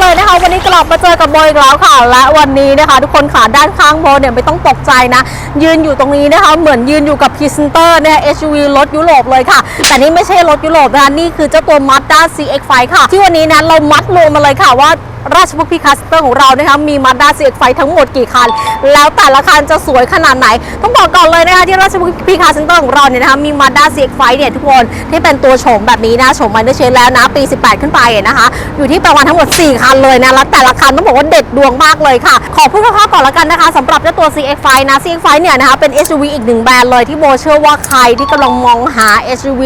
เลยนะคะ วันนี้กลับมาเจอกับโบอีกแล้วค่ะ และวันนี้นะคะ ทุกคนค่ะด้านข้างโบเนี่ยไม่ต้องตกใจนะ ยืนอยู่ตรงนี้นะคะ เหมือนยืนอยู่กับพรีเซนเตอร์เนี่ย SUV รถยุโรปเลยค่ะ แต่นี่ไม่ใช่รถยุโรปนะคะนี่คือเจ้าตัว Mazda CX-5 ค่ะ ที่วันนี้นะเรามัดรวมมาเลยค่ะว่า ราชบุรีคาสเตอร์ของเรานะคะมีมาด้า CX-5 ทั้งหมดกี่คัน แล้วแต่ละคันจะสวยขนาดไหน ต้องบอกก่อนเลยนะคะที่ราชบุรีคาสเตอร์ของเราเนี่ยนะคะมีมาด้า CX-5 เนี่ยทุกคนที่เป็นตัวโฉมแบบนี้นะโฉมมันได้เชนแล้วนะปี 18 ขึ้นไปนะคะอยู่ที่ประมาณทั้งหมด 4 คันเลยนะแล้วแต่ละคันต้องบอกว่าเด็ดดวงมากเลยค่ะ ขอพูดคร่าวๆก่อนละกันนะคะสำหรับเจ้าตัว CX-5 นะ CX-5 เนี่ยนะคะเป็น SUV อีกหนึ่งแบรนด์เลยที่โบเชื่อว่าใครที่กำลังมองหา SUV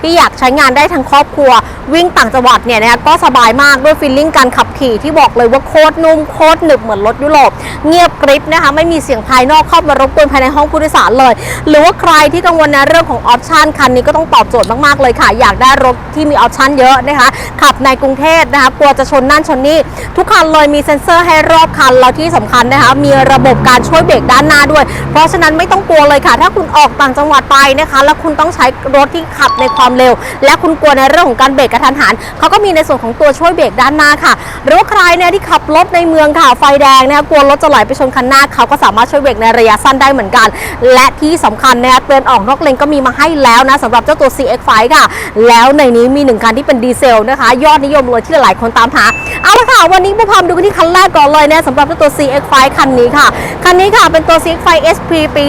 ที่อยากใช้งานได้ทั้งครอบครัว วิ่งต่างจังหวัดเนี่ยนะคะก็สบายมากด้วยฟีลลิ่งการขับขี่ที่บอกเลยว่าโคตรนุ่มโคตรหนึบเหมือนรถยุโรป เงียบกริบนะคะ ไม่มีเสียงภายนอกเข้ามารบกวนภายในห้องผู้โดยสารเลย หรือว่าใครที่กังวลในเรื่องของออปชันคันนี้ก็ต้องตอบโจทย์มากๆเลยค่ะ อยากได้รถที่มีออปชันเยอะนะคะ ขับในกรุงเทพนะคะกลัวจะชนนั่นชนนี่ทุกคันเลยมีเซ็นเซอร์ให้รอบคันแล้วที่สำคัญนะคะมีระบบการช่วยเบรกด้านหน้าด้วย เพราะฉะนั้นไม่ต้องกลัวเลยค่ะ ถ้าคุณออกต่างจังหวัดไปนะคะ แล้วคุณต้องใช้รถที่ขับในความเร็ว และคุณกลัวในเรื่องของการเบรกกระทันหันเขาก็มีในส่วนของตัวช่วยเบรกด้านหน้าค่ะหรือว่าใครเนี่ยที่ขับรถในเมืองค่ะ ไฟแดงนะคะกลัวรถจะไหลไปชนคันหน้าเขาก็สามารถช่วยเบรกในระยะสั้นได้เหมือนกัน และที่สำคัญนะคะเตือนออกนอกเลนก็มีมาให้แล้วนะสำหรับเจ้าตัว CX-5 ค่ะ แล้วในนี้มีหนึ่งคันที่เป็นดีเซลนะคะ ยอดนิยมเลยที่หลายคนตามหา เอาละค่ะ วันนี้มาพามดูกันที่คันแรกก่อนเลยนะสำหรับเจ้าตัว CX-5 คันนี้ค่ะ คันนี้ค่ะเป็นตัว CX-5 SP ปี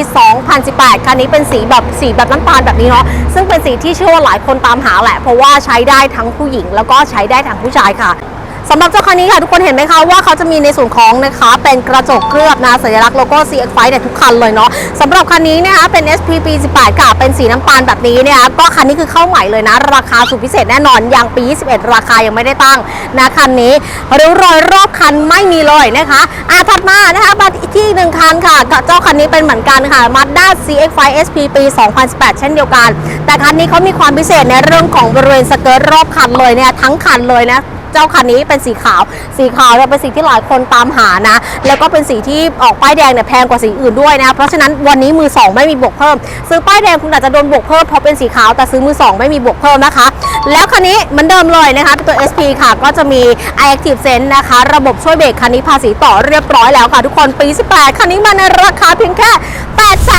2018 คันนี้เป็นสีแบบสีแบบน้ำตาลแบบนี้เนาะซึ่งเป็นสีที่เชื่อว่าหลายคนตามหาแหละ เพราะว่าใช้ได้ทั้งผู้หญิง แล้วก็ใช้ได้ทั้งผู้ชายค่ะ สำหรับเจ้าคันนี้ค่ะทุกคนเห็นไหมคะว่าเขาจะมีในส่วนของนะคะเป็นกระจกเคลือบนะสัญลักษณ์โลโก้ CX-5 เนี่ยทุกคันเลยเนาะสำหรับคันนี้นะคะเป็น SP ปี18ค่ะเป็นสีน้ำตาลแบบนี้เนี่ยก็คันนี้คือเข้าใหม่เลยนะ ราคาสุดพิเศษแน่นอนอย่างปี 21 ราคายังไม่ได้ตั้งนะคันนี้ริ้วรอยรอบคันไม่มีเลยนะคะอะถัดมานะคะมาที่หนึ่งคันค่ะเจ้าคันนี้เป็นเหมือนกันค่ะ Mazda CX-5 SP ปี 2018 เช่นเดียวกัน แต่คันนี้เขามีความพิเศษในเรื่องของบริเวณสเกิร์ตรอบคันเลยเนี่ยทั้งคันเลยนะ เจ้าคันนี้เป็นสีขาว สีขาวเนี่ยเป็นสีที่หลายคนตามหานะ แล้วก็เป็นสีที่ออกป้ายแดงเนี่ยแพงกว่าสีอื่นด้วยนะ เพราะฉะนั้นวันนี้มือ 2 ไม่มีบวกเพิ่ม ซื้อป้ายแดงคุณอาจจะโดนบวกเพิ่มเพราะเป็นสีขาวแต่ซื้อมือ 2 ไม่มีบวกเพิ่มนะคะ แล้วคันนี้เหมือนเดิมเลยนะคะเป็นตัว SP ค่ะก็จะมี iActive Sense นะคะ ระบบช่วยเบรกคันนี้ภาษีต่อเรียบร้อยแล้วค่ะทุกคนปี 18 คันนี้มาในราคาเพียงแค่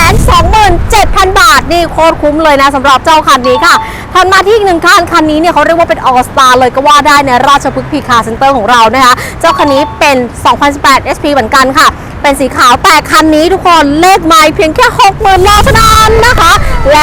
827,000 บาทนี่โคตรคุ้มเลยนะสำหรับเจ้าคันนี้ค่ะถัดมาที่อีกหนึ่งคันคันนี้เนี่ยเขาเรียกว่าเป็น All Star เลยก็ว่าได้ในราชพฤกษ์พีคาเซ็นเตอร์ของเรานะคะ เจ้าคันนี้เป็น 2018 SP เหมือนกันค่ะ เป็นสีขาวแต่คันนี้ทุกคนเลขไม้เพียงแค่ 60,000โลเท่านั้นนะคะ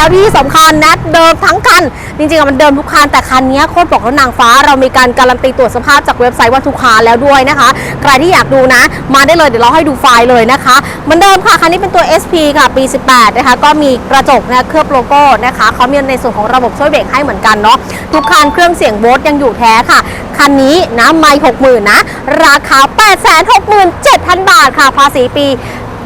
แล้วที่สำคัญนะเดิมทั้งคัน จริงๆมันเดิมทุกคันแต่คันนี้โคตรบอกแล้วนางฟ้า เรามีการการันตีตรวจสภาพจากเว็บไซต์วันทุกคาแล้วด้วยนะคะ ใครที่อยากดูนะ มาได้เลยเดี๋ยวเราให้ดูไฟล์เลยนะคะเหมือนเดิมค่ะคันนี้เป็นตัว SP ค่ะปี 18 นะคะ ก็มีกระจกนะเคลือบโลโก้นะคะเขามีในส่วนของระบบช่วยเบรกให้เหมือนกันเนาะทุกคันเครื่องเสียงโบสยังอยู่แท้ค่ะคันนี้นะไม่60,000นะ ราคา 867,000 บาทค่ะภาษีปี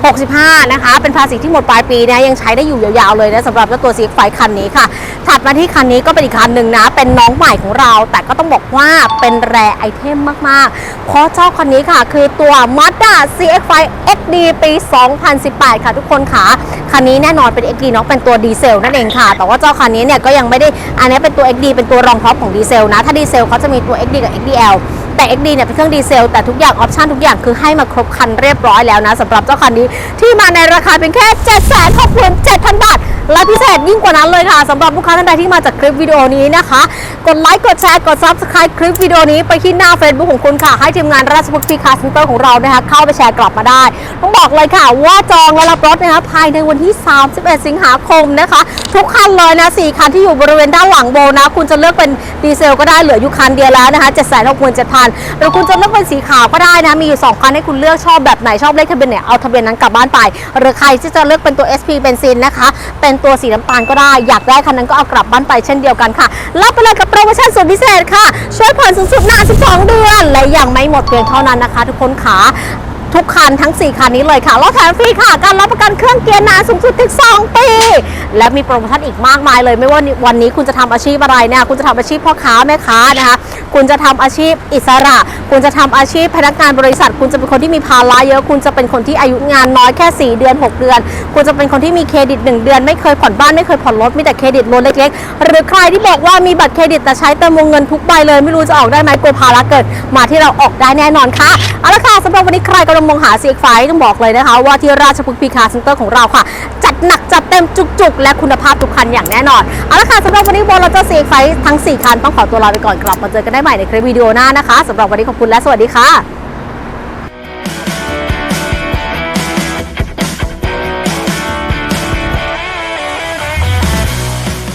65 นะคะ เป็นภาษีที่หมดปลายปีนะยังใช้ได้อยู่ยาวๆเลยนะสำหรับเจ้าตัว CX ไฟคันนี้ค่ะ ถัดมาที่คันนี้ก็เป็นอีกคันหนึ่งนะ เป็นน้องใหม่ของเรา แต่ก็ต้องบอกว่าเป็นแรไอเทมมากๆ เพราะเจ้าคันนี้ค่ะ คือตัว Mazda CX-5 XD ปี 2018 ค่ะทุกคนค่ะคันนี้แน่นอนเป็น XD เนาะเป็นตัวดีเซลนั่นเองค่ะ แต่ว่าเจ้าคันนี้เนี่ยก็ยังไม่ได้ อันนี้เป็นตัว XD เป็นตัวรองท็อปของดีเซลนะ ถ้าดีเซลเขาจะมีตัว XD กับ XDL แต่ XD เนี่ยเป็นเครื่องดีเซล แต่ทุกอย่างออปชันทุกอย่างคือให้มาครบคันเรียบร้อยแล้วนะสำหรับเจ้าคันนี้ที่มาในราคาเพียงแค่ 767,000 บาท และพิเศษยิ่งกว่านั้นเลยค่ะสำหรับลูกค้าท่านใดที่มาจากคลิปวิดีโอนี้นะคะ กดไลค์กดแชร์กด Subscribe คลิปวิดีโอนี้ไปที่หน้า Facebook ของคุณค่ะ ให้ทีมงานราชบุรีคาร์เซ็นเตอร์ของเรานะคะเข้าไปแชร์กลับมาได้ ต้องบอกเลยค่ะว่าจองและรับรถนะคะภายในวันที่ 31 สิงหาคมนะคะ ทุกคันเลยนะ4คันที่อยู่บริเวณด้านหลังโบนะ คุณจะเลือกเป็นดีเซลก็ได้เหลืออยู่คันเดียวแล้วนะคะหรือคุณจะเลือกเป็นสีขาวก็ได้นะ มีอยู่ 2 คันให้คุณเลือกชอบแบบไหนชอบเลขทะเบียนไหนเอาทะเบียนนั้นกลับบ้านไป หรือใครที่จะเลือกเป็นตัว SP เบนซินนะคะ เป็นตัวสีน้ำตาลก็ได้ อยากได้คันนั้นก็เอากลับบ้านไปเช่นเดียวกันค่ะ รับไปเลยกับโปรโมชั่นสุดพิเศษค่ะ ช่วยผ่อนสูงสุดนาน12 เดือน และยังไม่หมดเพียงเท่านั้นนะคะ ทุกคนขาทุกคันทั้ง 4 คันนี้เลยค่ะรถแถมฟรีค่ะ การรับประกันเครื่องเกียร์นานสูงสุดถึง 2 ปี และมีโปรโมชั่นอีกมากมายเลย ไม่ว่าวันนี้คุณจะทำอาชีพอะไรเนี่ยคุณจะทำอาชีพพ่อค้าแม่ค้านะคะ คุณจะทำอาชีพอิสระ คุณจะทำอาชีพพนักงานบริษัท คุณจะเป็นคนที่มีภาระเยอะ คุณจะเป็นคนที่อายุงานน้อยแค่ 4 เดือน 6 เดือน คุณจะเป็นคนที่มีเครดิต 1 เดือน ไม่เคยผ่อนบ้านไม่เคยผ่อนรถมีแต่เครดิตรถเล็กๆ หรือใครที่บอกว่ามีบัตรเครดิตแต่ใช้เติมวงเงินทุกใบเลย ไม่รู้จะออกได้ไหมกลัวภาระเกิดมาที่เราออกได้แน่นอนค่ะเอาละค่ะสำหรับวันนี้ใครกำลังมองหา CX5 ต้องบอกเลยนะคะ ว่าที่ราชพฤกษ์พีคาเซ็นเตอร์ของเราค่ะ จัดหนักจัดเต็มจุกๆ และคุณภาพทุกคันอย่างแน่นอนเอาละค่ะสำหรับวันนี้โบเราจะ CX5 ทั้ง 4 คันต้องขอตัวลาไปก่อนกลับมาเจอกันได้ใหม่ในคลิปวิดีโอหน้านะคะสำหรับวันนี้ขอบคุณและสวัสดีค่ะ